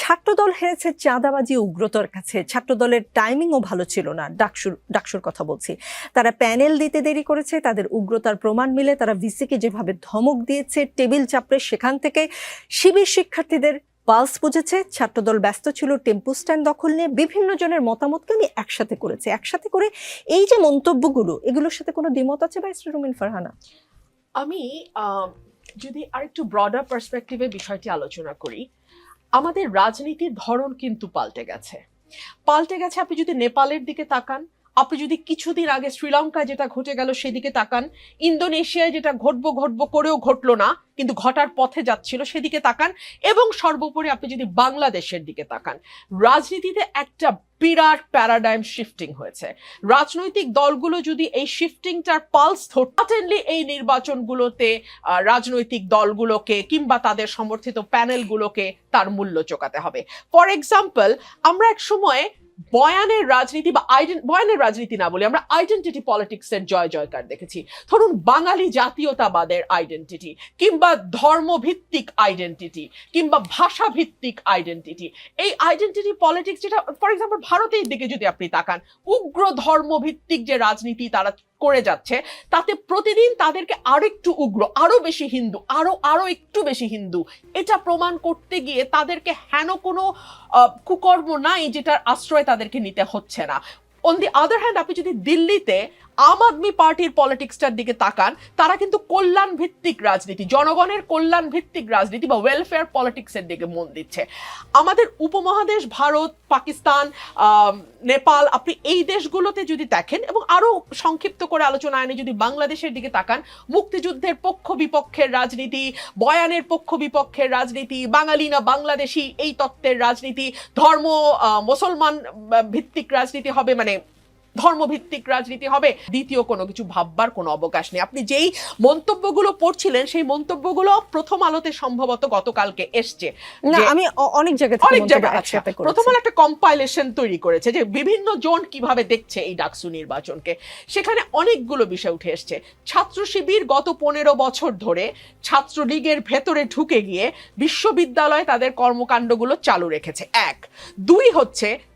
ছাত্রদল হেরেছে চাঁদাবাজি উগ্রতার কাছে। ছাত্রদলের টাইমিংও ভালো ছিল না, ডাকসুর ডাকসুর কথা বলছি। তারা প্যানেল দিতে দেরি করেছে, তাদের উগ্রতার প্রমাণ মিলে তারা ভিসিকে যেভাবে ধমক দিয়েছে, টেবিল চাপড়ে সেখান থেকে শিবির শিক্ষার্থীদের পালস বুঝেছে ছাত্রদল ব্যস্ত ছিল, টেম্পু স্ট্যান্ড দখল নিয়ে বিভিন্ন জনের মতামতকে আমি একসাথে করেছি। একসাথে করে এই যে মন্তব্যগুলো, এগুলোর সাথে কোনো দ্বিমত আছে বা রুমিন ফারহানা? আমি যদি আরেকটু ব্রডার পার্সপেক্টিভে বিষয়টি আলোচনা করি আমাদের রাজনীতির ধরন কিন্তু পাল্টে গেছে। পাল্টে গেছে আপনি যদি নেপালের দিকে তাকান আপনি যদি কিছুদিন আগে শ্রীলঙ্কায় যেটা ঘটে গেল সেদিকে তাকান, ইন্দোনেশিয়ায় যেটা ঘটবো ঘটবো করেও ঘটলো না, কিন্তু ঘটার পথে যাচ্ছিল সেদিকে তাকান এবং সর্বোপরি আপনি যদি বাংলাদেশের দিকে তাকান, রাজনীতিতে একটা বিরাট প্যারাডাইম শিফটিং হয়েছে। রাজনৈতিক দলগুলো যদি এই শিফটিংটার পালস ধরতেনলি এই নির্বাচনগুলোতে রাজনৈতিক দলগুলোকে কিংবা তাদের সমর্থিত প্যানেলগুলোকে তার মূল্য চোকাতে হবে। ফর এক্সাম্পল আমরা এক সময় বয়ানের রাজনীতি বা বয়ানের রাজনীতি না বলি আমরা আইডেন্টিটি পলিটিক্সের জয় জয়কার দেখেছি। ধরুন বাঙালি জাতীয়তাবাদের আইডেন্টিটি কিংবা ধর্মভিত্তিক আইডেন্টিটি কিংবা ভাষাভিত্তিক আইডেন্টিটি এই আইডেন্টিটি পলিটিক্স যেটা ফর এক্সাম্পল ভারতের দিকে যদি আপনি তাকান, উগ্র ধর্মভিত্তিক যে রাজনীতি তারা করে যাচ্ছে, তাতে প্রতিদিন তাদেরকে আরও একটু উগ্র, আরও বেশি হিন্দু, আরও আরও একটু বেশি হিন্দু, এটা প্রমাণ করতে গিয়ে তাদেরকে হেন কোনো কুকর্ম নাই যেটার আশ্রয় তাদেরকে নিতে হচ্ছে না। অন দি আদার হ্যান্ড আপনি যদি দিল্লিতে আম আদমি পার্টির পলিটিক্সটার দিকে তাকান, তারা কিন্তু কল্যাণ ভিত্তিক রাজনীতি, জনগণের কল্যাণ ভিত্তিক রাজনীতি বা ওয়েলফেয়ার পলিটিক্সের দিকে মন দিচ্ছে। আমাদের উপমহাদেশ, ভারত, পাকিস্তান নেপাল, আপনি এই দেশগুলোতে যদি দেখেন এবং আরও সংক্ষিপ্ত করে আলোচনা আনে যদি বাংলাদেশের দিকে তাকান, মুক্তিযুদ্ধের পক্ষ বিপক্ষের রাজনীতি, বয়ানের পক্ষ বিপক্ষের রাজনীতি, বাঙালি না বাংলাদেশি, এই তত্ত্বের রাজনীতি, ধর্ম মুসলমান ভিত্তিক রাজনীতি হবে মানে ধর্মভিত্তিক রাজনীতি হবে দ্বিতীয় কোনো কিছু ভাববার কোনো অবকাশ নেই। আপনি যেই মন্তব্যগুলো পড়ছিলেন সেই মন্তব্যগুলো প্রথম আলোতে সম্ভবত গতকালকে এসছে। না আমি অনেক জায়গা থেকে অনেক জায়গা আছে একসাথে প্রথম আলো একটা কম্পাইলেশন তৈরি করেছে যে বিভিন্ন জন কীভাবে দেখছে এই ডাকসু নির্বাচনকে। সেখানে অনেকগুলো বিষয় উঠে এসছে। ছাত্র শিবির গত পনেরো বছর ধরে ছাত্রলীগের ভেতরে ঢুকে গিয়ে বিশ্ববিদ্যালয়ে তাদের কর্মকাণ্ডগুলো চালু রেখেছে। এক। দুই হচ্ছে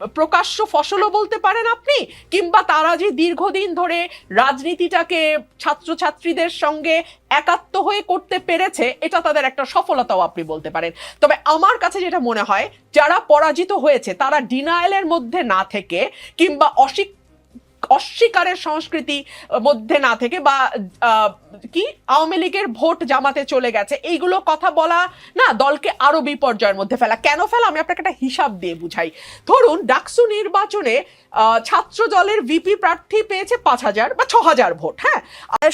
প্রকাশ্য ফসলও বলতে পারেন আপনি, কিংবা তারা যে দীর্ঘদিন ধরে রাজনীতিটাকে ছাত্রছাত্রীদের সঙ্গে একাত্ম হয়ে করতে পেরেছে, এটা তাদের একটা সফলতাও আপনি বলতে পারেন। তবে আমার কাছে যেটা মনে হয়, যারা পরাজিত হয়েছে, তারা ডিনায়ালের মধ্যে না থেকে, কিংবা অস্বীক অস্বীকারের সংস্কৃতি মধ্যে না থেকে বা কি, আওয়ামী লীগের ভোট জামাতে চলে গেছে, এইগুলো কথা বলা না দলকে আরও বিপর্যয়ের মধ্যে ফেলা। কেন ফেলা? আমি আপনাকে একটা হিসাব দিয়ে বুঝাই। ধরুন, ডাকসু নির্বাচনে ছাত্র দলের ভিপি প্রার্থী পেয়েছে পাঁচ হাজার বা ছ হাজার ভোট হ্যাঁ?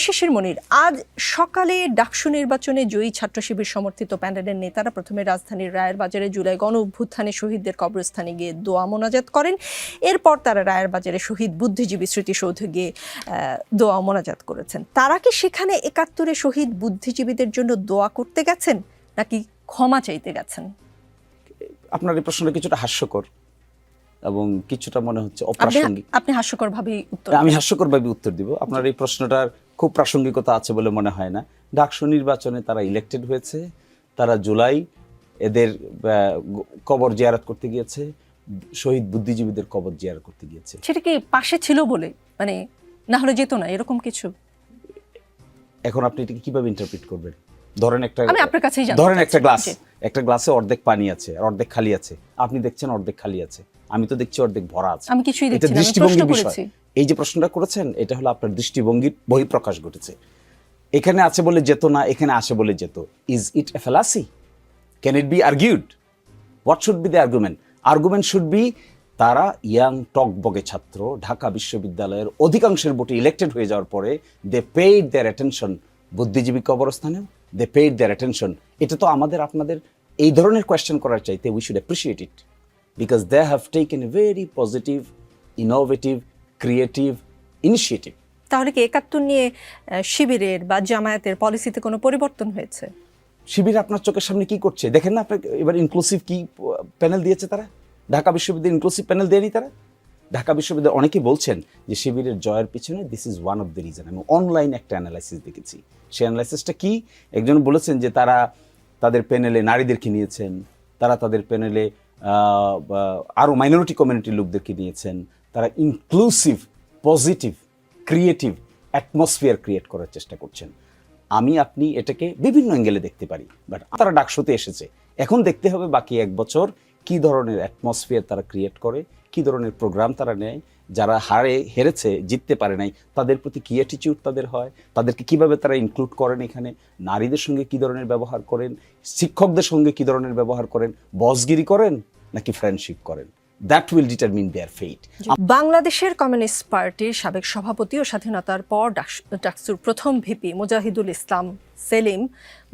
শিশির মনির, আজ সকালে ডাকসু নির্বাচনে জয়ী ছাত্র শিবির সমর্থিত প্যান্ডেলের নেতারা প্রথমে রাজধানীর রায়ের বাজারে জুলাই গণ অভ্যুত্থানে শহীদদের কবরস্থানে গিয়ে দোয়া মোনাজাত করেন। এরপর তারা রায়ের বাজারে শহীদ বুদ্ধিজীবী স্মৃতিসৌধে গিয়ে দোয়া মোনাজাত করেছেন। তারা কি সেখানে একাত্তরে শহীদ বুদ্ধিজীবীদের জন্য দোয়া করতে গেছেন নাকি ক্ষমা চাইতে গেছেন? আপনার এই প্রশ্নটা কিছুটা হাস্যকর এবং কিছুটা মনে হচ্ছে অপ্রাসঙ্গিক। আপনি হাস্যকর ভাবেই উত্তর আমি দেন। হাস্যকরভাবে উত্তর দিব। আপনার এই প্রশ্নটার খুব প্রাসঙ্গিকতা আছে বলে মনে হয় না। ডাকসু নির্বাচনে তারা ইলেক্টেড হয়েছে তারা জুলাই এদের কবর জিয়ারত করতে গিয়েছে শহীদ বুদ্ধিজীবীদের কবর জিয়ার করতে গিয়েছে। সেটা কি পাশে ছিল বলে? মানে না হলে যেত না এরকম কিছু? এখন আপনি এটাকে কীভাবে ইন্টারপ্রিট করবেন? ধরেন একটা আমি আপনার কাছেই জানতে ধরেন একটা গ্লাস একটা গ্লাসে অর্ধেক পানি আছে আর অর্ধেক খালি আছে। আপনি দেখছেন অর্ধেক খালি আছে। আমি তো দেখছি অর্ধেক ভরা আছে। আমি কিছুই দেখছি না দৃষ্টিভঙ্গির বিষয়। এই যে প্রশ্নটা করেছেন এটা হলো আপনার দৃষ্টিভঙ্গির বহিঃপ্রকাশ ঘটেছে। এখানে আছে বলে যেত না এখানে আসে বলে যেত। Is it a fallacy can it be argued what should be the argument argument should be তারা ইয়াং টক বগে ছাত্র, ঢাকা বিশ্ববিদ্যালয়ের অধিকাংশের ভোটে ইলেক্টেড হয়ে যাওয়ার পরে দে পেইড দেয়ার অ্যাটেনশন বুদ্ধিজীবী কবরস্থানেও দে পেইড দেয়ার অ্যাটেনশন এটা তো আমাদের, আপনাদের এই ধরনের কোয়েশ্চেন করার চাইতে we should appreciate it because they have taken a very positive innovative creative initiative তাহলে কি একাত্তর নিয়ে শিবিরের বা জামায়াতের পলিসিতে কোনো পরিবর্তন হয়েছে? শিবির আপনার চোখের সামনে কি করছে? দেখেন না আপনাকে এবার ইনক্লুসিভ কি প্যানেল দিয়েছে তারা? ঢাকা বিশ্ববিদ্যালয় ইনক্লুসিভ প্যানেল দেয়নি তারা? ঢাকা বিশ্ববিদ্যালয় অনেকে বলছেন যে শিবিরের জয়ের পিছনে this is one of the reason আমি অনলাইন একটা অ্যানালাইসিস দেখেছি। সেই অ্যানালাইসিসটা কি? একজন বলেছেন যে তারা তাদের প্যানেলে নারীদেরকে নিয়েছেন, তারা তাদের প্যানেলে আরও মাইনরিটি কমিউনিটির লোকদেরকে নিয়েছেন, তারা inclusive positive creative atmosphere create করার চেষ্টা করছেন। আমি, আপনি এটাকে বিভিন্ন অ্যাঙ্গেলে দেখতে পারি। বাট তারা ডাকশোতে এসেছে। এখন দেখতে হবে বাকি এক বছর কি ধরনের অ্যাটমসফিয়ার তারা ক্রিয়েট করে, কি ধরনের প্রোগ্রাম তারা নেয়। যারা হারে, হেরেছে, জিততে পারে নাই, তাদের প্রতি কী অ্যাটিচিউড তাদের হয়? তাদেরকে কীভাবে তারা ইনক্লুড করেন এখানে? নারীদের সঙ্গে কি ধরনের ব্যবহার করেন? শিক্ষকদের সঙ্গে কি ধরনের ব্যবহার করেন? বসগিরি করেন নাকি ফ্রেন্ডশিপ করেন? That will determine their fate বাংলাদেশের কমিউনিস্ট পার্টির সাবেক সভাপতি ও স্বাধীনতার পর ডাকস- ডাকসুর প্রথম ভিপি মুজাহিদুল ইসলাম সেলিম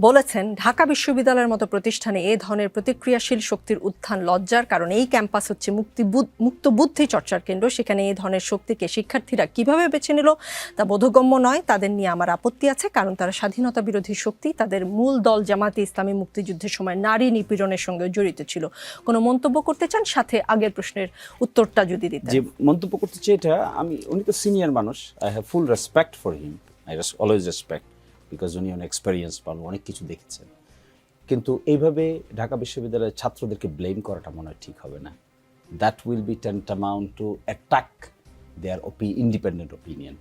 বলেছেন, ঢাকা বিশ্ববিদ্যালয়ের মতো প্রতিষ্ঠানে এ ধরনের প্রতিক্রিয়াশীল শক্তির উত্থান লজ্জার কারণ এই ক্যাম্পাস হচ্ছে মুক্তি মুক্ত বুদ্ধি চর্চার কেন্দ্র। সেখানে এই ধরনের শক্তিকে শিক্ষার্থীরা কীভাবে বেছে নিল তা বোধগম্য নয়। তাদের নিয়ে আমার আপত্তি আছে, কারণ তারা স্বাধীনতা বিরোধী শক্তি। তাদের মূল দল জামাতে ইসলামী মুক্তিযুদ্ধের সময় নারী নিপীড়নের সঙ্গে জড়িত ছিল। কোনো মন্তব্য করতে চান? সাথে আগের প্রশ্নের উত্তরটা যদি দিতে যে মন্তব্য করতে চাই এটা, আমি উনি তো সিনিয়র মানুষ I have full respect for him I always respect because উনি অনেক এক্সপেরিয়েন্স পান অনেক কিছু দেখেছেন। কিন্তু এইভাবে ঢাকা বিশ্ববিদ্যালয়ের ছাত্রদেরকে ব্লেম করাটা মনে হয় ঠিক হবে না। That will be tantamount to attack their op independent opinion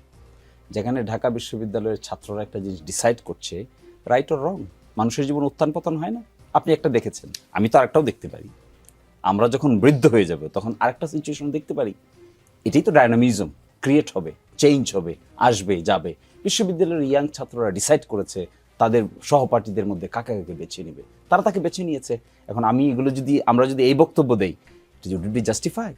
যেখানে ঢাকা বিশ্ববিদ্যালয়ের ছাত্ররা একটা জিনিস ডিসাইড করছে রাইট অর রং মানুষের জীবন উত্থান পতন হয় না? আপনি একটা দেখেছেন, আমি তো আরেকটাও দেখতে পারি। আমরা যখন বৃদ্ধ হয়ে যাব, তখন আরেকটা সিচুয়েশন দেখতে পারি। এটাই তো ডায়নামিজম ক্রিয়েট হবে চেঞ্জ হবে আসবে যাবে। বিশ্ববিদ্যালয়ের ইয়াং ছাত্ররা ডিসাইড করেছে তাদের সহপাঠীদের মধ্যে কাকে কাকে বেছে নেবে। তারা তাকে বেছে নিয়েছে। এখন আমি এগুলো যদি আমরা যদি এই বক্তব্য দেই ইট বি জাস্টিফাইড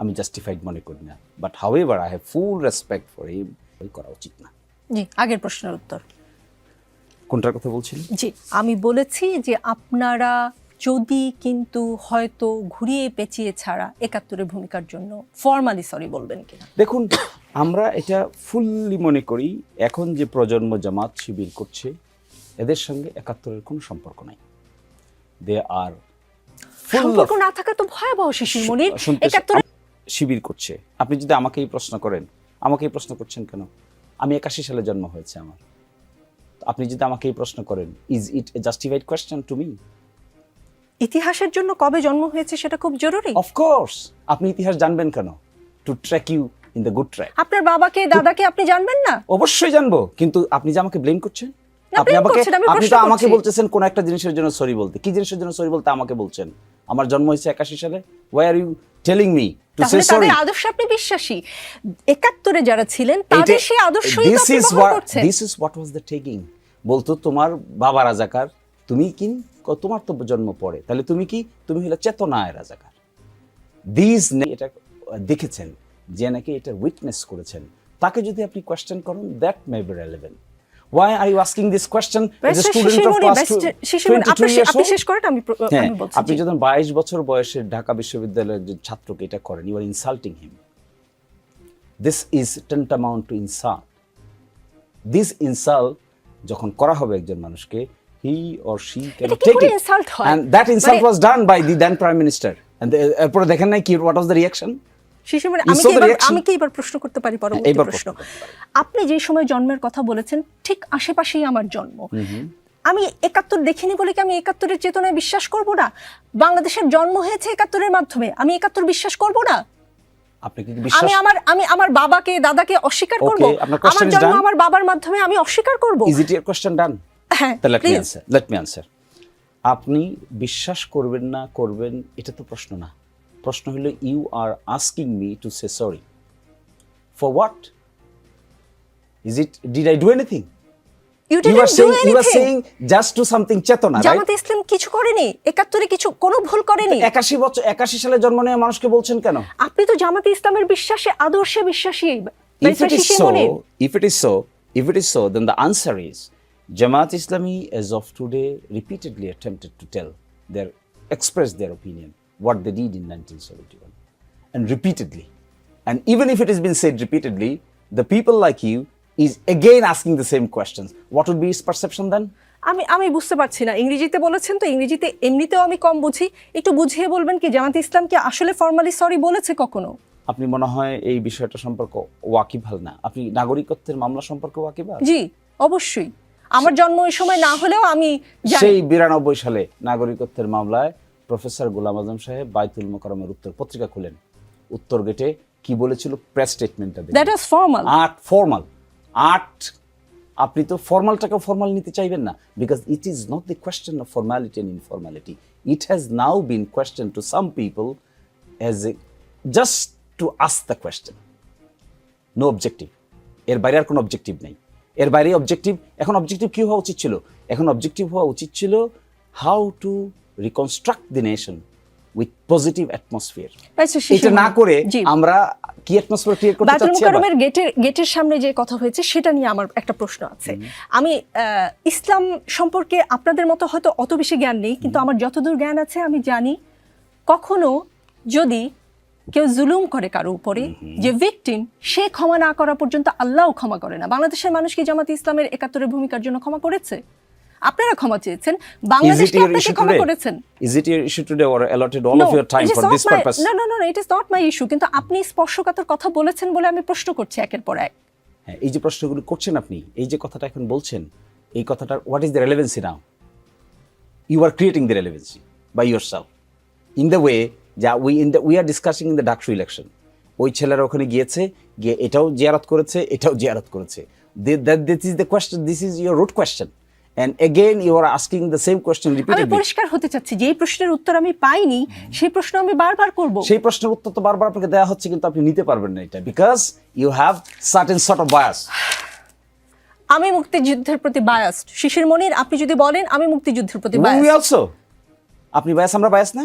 আমি জাস্টিফাইড মনে করি না। But however I have full respect for him করা উচিত না। জি আগের প্রশ্নের উত্তর। কোনটার কথা বলছিলেন? জি আমি বলেছি যে আপনারা যদি কিন্তু হয়তো ঘুরিয়ে পেঁচিয়ে ছাড়া একাত্তরের ভূমিকার জন্য ফর্মালি সরি বলবেন কিনা? দেখুন আমরা এটা ফুললি মনে করি এখন যে প্রজন্ম জামাত শিবির করছে এদের সঙ্গে একাত্তরের কোনো সম্পর্ক নাই। দে আর সম্পর্ক না থাকা তো ভয়াবহ শিশির মনির। একাত্তরে শিবির করছে। আপনি যদি আমাকে এই প্রশ্ন করেন আমাকে এই প্রশ্ন করছেন কেন? আমি একাশি সালে জন্ম হয়েছে আমার। আপনি যদি আমাকে এই প্রশ্ন করেন is it a justified question to me ইতিহাসের জন্য কবে জন্ম হয়েছে সেটা খুব জরুরি। অফকোর্স আপনি ইতিহাস জানবেন কেন? To track you in the good track আপনার বাবাকে দাদাকে আপনি জানবেন না? অবশ্যই জানব কিন্তু আপনি যে আমাকে ব্লেম করছেন? আপনি আমাকে আপনি তো আমাকে বলতেছেন কোন একটা জিনিসের জন্য সরি বলতে। কি জিনিসের জন্য সরি বলতে আমাকে বলছেন? আমার জন্ম হয়েছে একাশি সালে। Why are you telling me to say তাহলে আদর্শে আপনি বিশ্বাসী। একাত্তরে যারা ছিলেন তাদের সেই আদর্শই তো this is what this is what was the taking বলতো তোমার বাবা রাজাকার তুমি কি তোমার তো জন্ম পড়ে তাহলে তুমি কি? তুমি হলো চেতনায় রাজাকার। দিস এটা দেখেছেন যে নাকি এটা উইটনেস করেছেন। তাকে যদি আপনি কোয়েশ্চেন করেন that may be relevant Why are you asking this question? As a student of class best two- Shishir 22 আপনি years আপনি শেষ করেন আমি হ্যাঁ আমি বলছি আপনি যখন বাইশ বছর বয়সে ঢাকা বিশ্ববিদ্যালয়ের যে ছাত্রকে এটা করেন you are insulting him this is tantamount to insult this insult যখন করা হবে একজন মানুষকে অর শি ক্যান এটা কি টেক insult হয়? দ্যাট ইনসাল্ট মানে- was done by the then prime minister and এরপরে দেখেন নাই কি দ্য রিঅ্যাকশন শিশির মনি, আমি কি the এবার reaction? আমি কি এবার প্রশ্ন করতে পারি পরবর্তী প্রশ্ন। আপনি যে সময় জন্মের কথা বলেছেন ঠিক আশেপাশেই আমার জন্ম। আমি একাত্তর দেখিনি বলে কি আমি একাত্তরের চেতনায় বিশ্বাস করব না? বাংলাদেশের জন্ম হয়েছে একাত্তরের মাধ্যমে। আমি একাত্তর বিশ্বাস করব না? আমি আমার আমি আমার বাবাকে দাদাকে অস্বীকার করব? আমার জন্ম আমার বাবার মাধ্যমে আমি অস্বীকার করব? Is it your question done let me please. Answer let me answer আপনি বিশ্বাস করবেন না করবেন এটা তো প্রশ্ন না। প্রশ্ন হলো you are asking me to say sorry for what is it did I do anything You you are do saying you are saying just to something চেতনা ইসলাম কিছু করেনি একাত্তরে কিছু কোনো ভুল করেনি। একাশি বছর একাশি সালে জন্ম নেওয়া মানুষকে বলছেন কেন? আপনি তো জামাতে ইসলামের বিশ্বাসে আদর্শে বিশ্বাসী if it is so, if it is so, then the answer is Jamaat Islami, as of today, repeatedly attempted to tell their express their opinion what they did in 1971, and repeatedly, and even if it has been said repeatedly, the people like you is again asking the same questions. What would be his perception then? আমি আমি বুঝতে পারছি না ইংরেজিতে বলেছেন তো ইংরেজিতে এমনিতেও আমি কম বুঝি একটু বুঝিয়ে বলবেন কি জামাতে ইসলাম কি আসলে ফর্মালি সরি বলেছে কখনো আপনি মনে হয় এই বিষয়টা সম্পর্কে ওয়াকিবহাল না আপনি নাগরিকত্বের মামলা সম্পর্কে ওয়াকিবহাল জি অবশ্যই আমার জন্ম ওই সময় না হলেও আমি সেই বিরানব্বই সালে নাগরিকত্বের মামলায় প্রফেসর গোলাম আজম সাহেব বাইতুল মোকারমের উত্তর পত্রিকা খুলেন। উত্তর গেটে কি বলেছিল? Press স্টেটমেন্টটা that was formal art formal art আপনি তো ফর্মালটাকে ফর্মাল নিতে চাইবেন না। Because it is not the question of formality and informality it has now been question to some people as a just to ask the question no objective এর বাইরে আর কোনো objective নেই। এর বাইরে অবজেক্টিভ এখন অবজেক্টিভ কি হওয়া উচিত ছিল? এখন অবজেক্টিভ হওয়া উচিত ছিল how to reconstruct the nation with positive atmosphere এটা না করে আমরা কি অ্যাটমসফিয়ার ক্রিয়েট করতে চাচ্ছি? মুকাররমের গেটের গেটের সামনে যে কথা হয়েছে সেটা নিয়ে আমার একটা প্রশ্ন আছে। আমি আহ, ইসলাম সম্পর্কে আপনাদের মতো হয়তো অত বেশি জ্ঞান নেই কিন্তু আমার যতদূর জ্ঞান আছে আমি জানি কখনো যদি কেউ জুলুম করে কারও উপরে যে ভিকটিম সে ক্ষমা না করা পর্যন্ত আল্লাহও ক্ষমা করে না। বাংলাদেশের মানুষ কি জামাত ইসলামের একাত্তরের ভূমিকার জন্য ক্ষমা করেছে? আপনারা ক্ষমা চেয়েছেন। বাংলাদেশ কি আপনাকে ক্ষমা করেছেন? Your time it is for not this my- purpose? No, no, no, no, it is not my issue. কিন্তু আপনি স্পর্শকাতর কথা বলেছেন বলে আমি প্রশ্ন করছি একের পর এক। হ্যাঁ, এই যে প্রশ্নগুলো করছেন আপনি এই যে কথাটা এখন বলছেন এই কথাটার what is the relevancy now you are creating the relevancy by yourself in the way যা we in the we are discussing in the DUCSU election ওই ছেলেরা ওখানে গিয়েছে গিয়ে এটাও জিয়ারত করেছে এটাও জিয়ারত করেছে। This is the question this is your root question and again you are asking the same question আমি পরিষ্কার হতে চাচ্ছি যে প্রশ্নের উত্তর আমি পাইনি সেই প্রশ্ন আমি বারবার করব। সেই প্রশ্নের উত্তর তো বারবার আপনাকে দেওয়া হচ্ছে কিন্তু আপনি নিতে পারবেন না এটা because you have certain sort of bias আমি মুক্তিযুদ্ধের প্রতি বায়াসড শিশির মনির আপনি যদি বলেন আমি মুক্তিযুদ্ধের প্রতি উই বায়াসড অলসো আপনি বায়াস আমরা বায়াস না?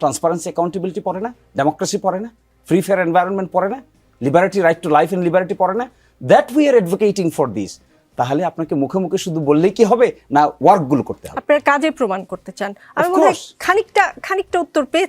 ট্রান্সপারেন্সি অ্যাকাউন্টেবিলিটি পড়ে না ডেমোক্রেসি পড়ে না ফ্রি ফেয়ার এনভায়রনমেন্ট পড়ে না liberty right to life and liberty পড়ে না that we are advocating for this তাহলে আপনাকে মুখে মুখে শুধু বললেই কি হবে? না ওয়ার্কগুলো করতে হবে। আপনার কাজে প্রমাণ করতে চান। আমি মনে খানিকটা খানিকটা উত্তর পেয়েছি।